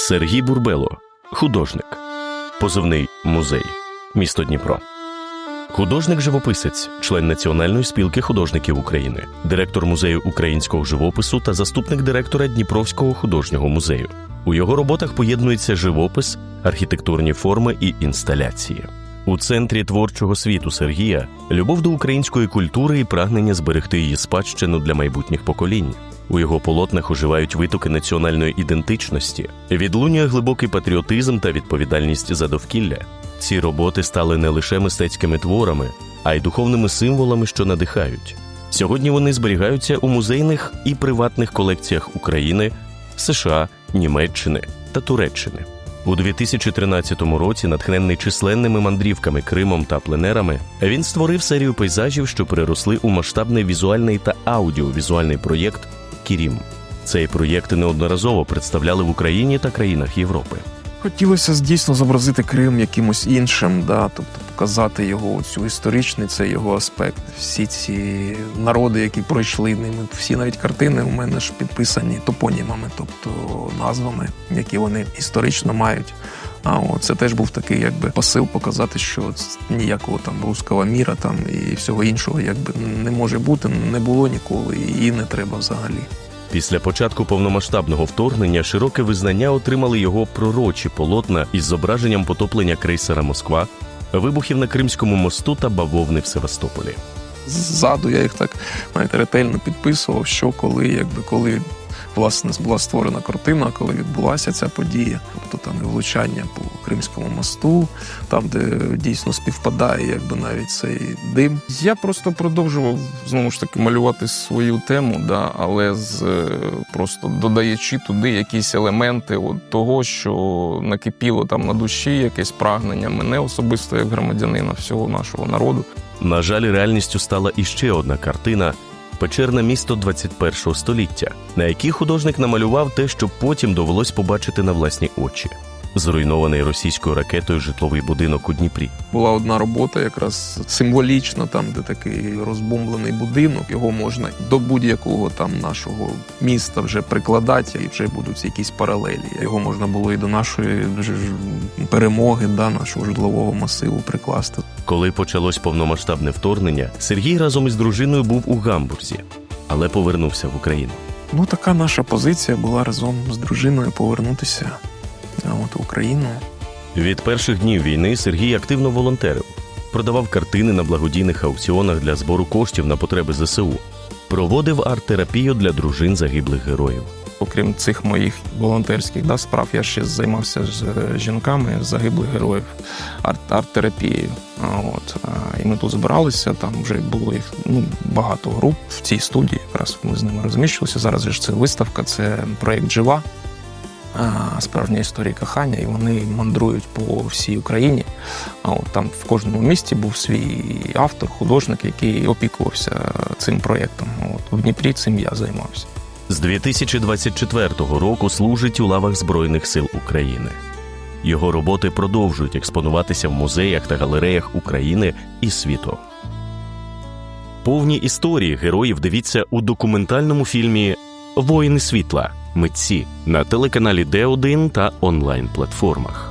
Сергій Бурбело, художник, позивний музей, місто Дніпро. Художник-живописець, член Національної спілки художників України, директор музею українського живопису та заступник директора Дніпровського художнього музею. У його роботах поєднується живопис, архітектурні форми і інсталяції. У центрі творчого світу Сергія любов до української культури і прагнення зберегти її спадщину для майбутніх поколінь. У його полотнах оживають витоки національної ідентичності, відлунює глибокий патріотизм та відповідальність за довкілля. Ці роботи стали не лише мистецькими творами, а й духовними символами, що надихають. Сьогодні вони зберігаються у музейних і приватних колекціях України, США, Німеччини та Туреччини. У 2013 році, натхненний численними мандрівками Кримом та пленерами, він створив серію пейзажів, що переросли у масштабний візуальний та аудіовізуальний проєкт Кірім. Цей проєкт неодноразово представляли в Україні та країнах Європи. Хотілося дійсно зобразити Крим якимось іншим, да, тобто показати його цю історичний цей його аспект. Всі ці народи, які пройшли ними, всі навіть картини у мене ж підписані топонімами, тобто назвами, які вони історично мають. А це теж був такий якби посил показати, що ніякого там руского міра там і всього іншого якби не може бути, не було ніколи і не треба взагалі. Після початку повномасштабного вторгнення широке визнання отримали його пророчі полотна із зображенням потоплення крейсера Москва, вибухів на Кримському мосту та бавовни в Севастополі. Ззаду я їх так знаєте, ретельно підписував, що коли, якби коли власне була створена картина, коли відбулася ця подія, тобто там і влучання по Кримському мосту, там, де дійсно співпадає, якби навіть цей дим. Я просто продовжував знову ж таки малювати свою тему, да, але з е, просто додаючи туди якісь елементи от того, що накипіло там на душі, якесь прагнення мене особисто як громадянина всього нашого народу. На жаль, реальністю стала іще одна картина печерне місто 21 століття, на якій художник намалював те, що потім довелось побачити на власні очі. Зруйнований російською ракетою житловий будинок у Дніпрі. Була одна робота, якраз символічна, там де такий розбомблений будинок. Його можна до будь-якого там нашого міста вже прикладати, і вже будуть якісь паралелі. Його можна було і до нашої перемоги, да, нашого житлового масиву прикласти. Коли почалось повномасштабне вторгнення, Сергій разом із дружиною був у Гамбурзі, але повернувся в Україну. Ну така наша позиція була разом з дружиною повернутися от Україну. Від перших днів війни Сергій активно волонтерив, продавав картини на благодійних аукціонах для збору коштів на потреби ЗСУ, проводив арт-терапію для дружин загиблих героїв. Окрім цих моїх волонтерських да, справ, я ще займався з е, жінками загиблих героїв арт- арт-терапією. От, і ми тут збиралися, там вже було їх ну, багато груп в цій студії. Якраз ми з ними розміщувалися. Зараз ж це виставка, це проєкт Жива. Справжня історія кохання, і вони мандрують по всій Україні. А от там в кожному місті був свій автор, художник, який опікувався цим проєктом. От в Дніпрі цим я займався. З 2024 року служить у лавах Збройних сил України. Його роботи продовжують експонуватися в музеях та галереях України і світу. Повні історії героїв дивіться у документальному фільмі Воїни світла. Митці на телеканалі Д1 та онлайн платформах.